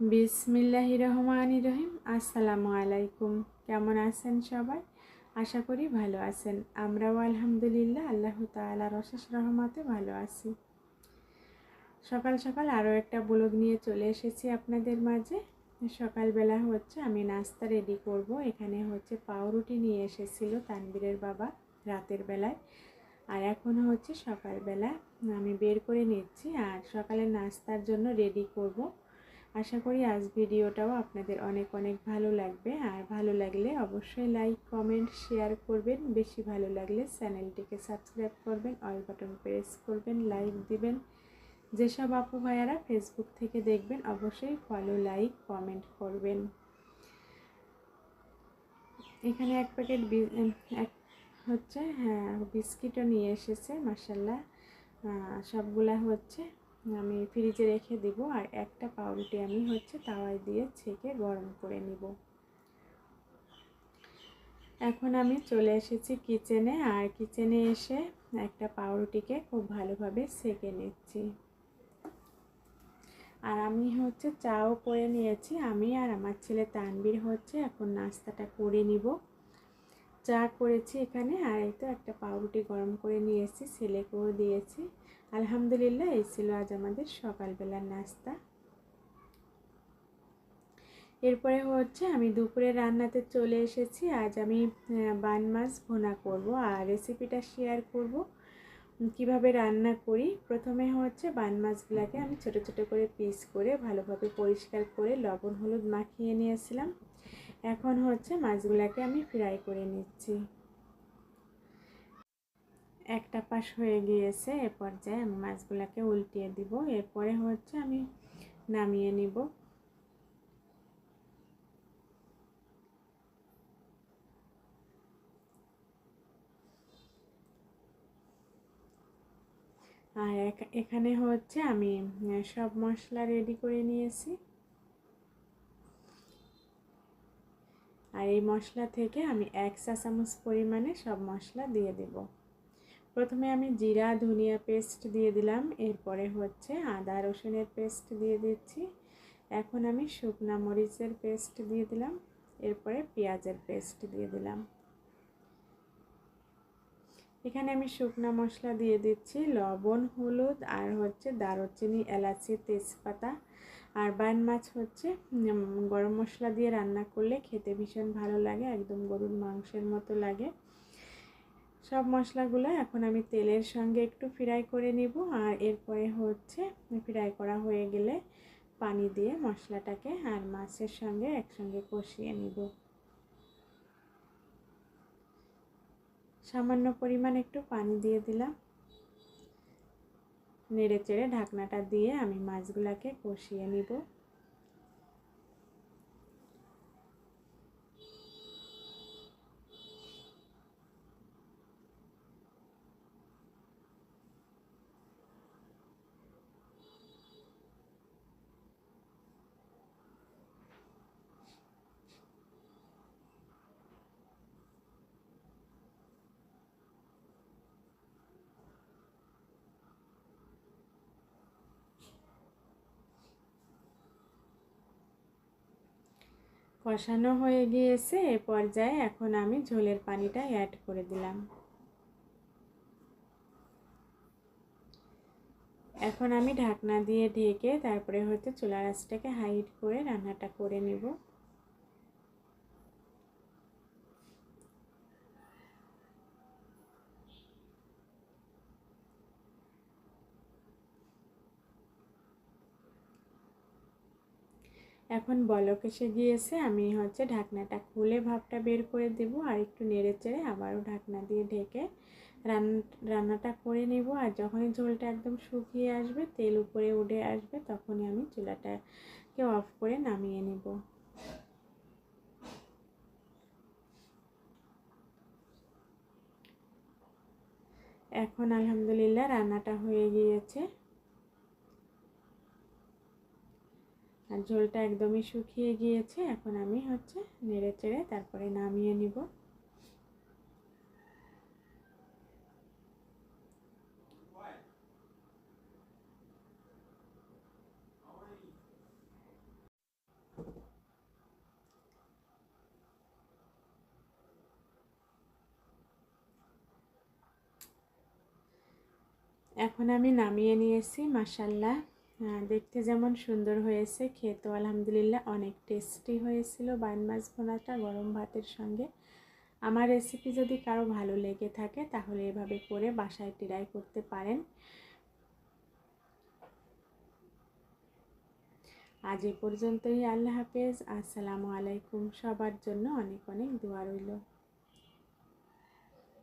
বিসমিল্লাহি রহমান রহিম আসসালামু আলাইকুম কেমন আছেন সবাই? আশা করি ভালো আছেন। আমরাও আলহামদুলিল্লাহ, আল্লাহ তালার অশেষ রহমাতে ভালো আছি। সকাল সকাল আরও একটা ব্লগ নিয়ে চলে এসেছি আপনাদের মাঝে। সকালবেলা হচ্ছে আমি নাস্তা রেডি করব। এখানে হচ্ছে পাউরুটি নিয়ে এসেছিল তানবীরের বাবা রাতের বেলায়। আর এখন হচ্ছে সকালবেলা আমি বের করে নিচ্ছি আর সকালে নাস্তার জন্য রেডি করব। আশা করি আজ ভিডিওটাও আপনাদের অনেক অনেক ভালো লাগবে। আর ভালো লাগলে অবশ্যই লাইক কমেন্ট শেয়ার করবেন। বেশি ভালো লাগলে চ্যানেলটিকে সাবস্ক্রাইব করবেন অল বাটন প্রেস করবেন লাইক দিবেন। যেসব আপু ভাইয়ারা ফেসবুক থেকে দেখবেন, অবশ্যই ফলো লাইক কমেন্ট করবেন। এখানে এক প্যাকেট এক হচ্ছে হ্যাঁ বিস্কিটও নিয়ে এসেছে মাসাল্লাহ সবগুলা হচ্ছে। আমি ফ্রিজে রেখে দিব আর একটা পাউরুটি আমি হচ্ছে তাওয়ায় দিয়ে ছেঁকে গরম করে নিব। এখন আমি চলে এসেছি কিচেনে আর কিচেনে এসে একটা পাউরুটিকে খুব ভালোভাবে সেঁকে নিচ্ছি। আর আমি হচ্ছে চাও করে নিয়েছি, আমি আর আমার ছেলে তানবির হচ্ছে এখন নাস্তাটা করে নিব। চা করেছি এখানে, আর এই তো একটা পাউরুটি গরম করে নিয়েছি ছেলেকেও দিয়েছি। আলহামদুলিল্লাহ, এই ছিল আজ আমাদের সকালবেলার নাস্তা। এরপরে হচ্ছে আমি দুপুরে রান্নাতে চলে এসেছি, আজ আমি বান মাছ ভোনা করব, আর রেসিপিটা শেয়ার করব, কীভাবে রান্না করি। প্রথমে হচ্ছে বান মাছগুলোকে আমি ছোট ছোট করে পিস করে ভালোভাবে পরিষ্কার করে লবণ, হলুদ মাখিয়ে নিয়েছিলাম। এখন হচ্ছে মাছগুলোকে আমি ফ্রাই করে নিচ্ছি। একটা পাশ হয়ে গিয়েছে, এ পর্যায়ে আমি মাছগুলোকে উল্টিয়ে দিব। এরপরে হচ্ছে আমি নামিয়ে নিব। আর এখানে হচ্ছে আমি সব মশলা রেডি করে নিয়েছি। আর এই মশলা থেকে আমি এক চা চামচ পরিমাণে সব মশলা দিয়ে দেব। প্রথমে আমি জিরা, ধনিয়া পেস্ট দিয়ে দিলাম, এরপরে হচ্ছে আদা, রসুনের পেস্ট দিয়ে দিচ্ছি। এখন আমি শুকনা মরিচের পেস্ট দিয়ে দিলাম, এরপরে পেঁয়াজের পেস্ট দিয়ে দিলাম। এখানে আমি শুকনা মশলা দিয়ে দিচ্ছি, লবণ, হলুদ আর হচ্ছে দারুচিনি, এলাচি, তেজপাতা। আর বাইন মাছ হচ্ছে গরম মশলা দিয়ে রান্না করলে খেতে ভীষণ ভালো লাগে, একদম গরুর মাংসের মতো লাগে। সব মশলাগুলো এখন আমি তেলের সঙ্গে একটু ফ্রাই করে নিব, আর এরপরে হচ্ছে ফ্রাই করা হয়ে গেলে পানি দিয়ে মশলাটাকে আর মাছের সঙ্গে একসঙ্গে কষিয়ে নিব। সামান্য পরিমাণ একটু পানি দিয়ে দিলাম। নেড়ে চেড়ে ঢাকনাটা দিয়ে আমি মাছগুলাকে কষিয়ে নিব। কষানো হয়ে গিয়েছে, এ পর্যায়ে এখন আমি ঝোলের পানিটা অ্যাড করে দিলাম। এখন আমি ঢাকনা দিয়ে ঢেকে তারপরে হয়তো চুলা রাসটাকে হাইট করে রান্নাটা করে নেব। এখন বলক এসে গিয়েছে, আমি হচ্ছে ঢাকনাটা খুলে ভাপটা বের করে দেব আর একটু নেড়ে চেড়ে আবারও ঢাকনা দিয়ে ঢেকে রান্না রান্নাটা করে নেব। আর যখনই ঝোলটা একদম শুকিয়ে আসবে, তেল উপরে উঠে আসবে, তখনই আমি চুলাটাকে অফ করে নামিয়ে নেব। এখন আলহামদুলিল্লাহ রান্নাটা হয়ে গিয়েছে। আর ঝোলটা একদমই শুকিয়ে গিয়েছে, এখন আমি হচ্ছে নেড়ে চেড়ে তারপরে নামিয়ে নিব। এখন আমি নামিয়ে নিয়েছি মাসাল্লাহ দেখতে যেমন সুন্দর হয়েছে, খেতেও আলহামদুলিল্লাহ অনেক টেস্টি হয়েছিল বান মাছ ভোনাটা গরম ভাতের সঙ্গে। আমার রেসিপি যদি কারও ভালো লেগে থাকে, তাহলে এভাবে করে বাসায় ট্রাই করতে পারেন। আজ এ পর্যন্তই, আল্লাহ হাফেজ। আসসালামু আলাইকুম সবার জন্য। অনেক অনেক দোয়া রইল।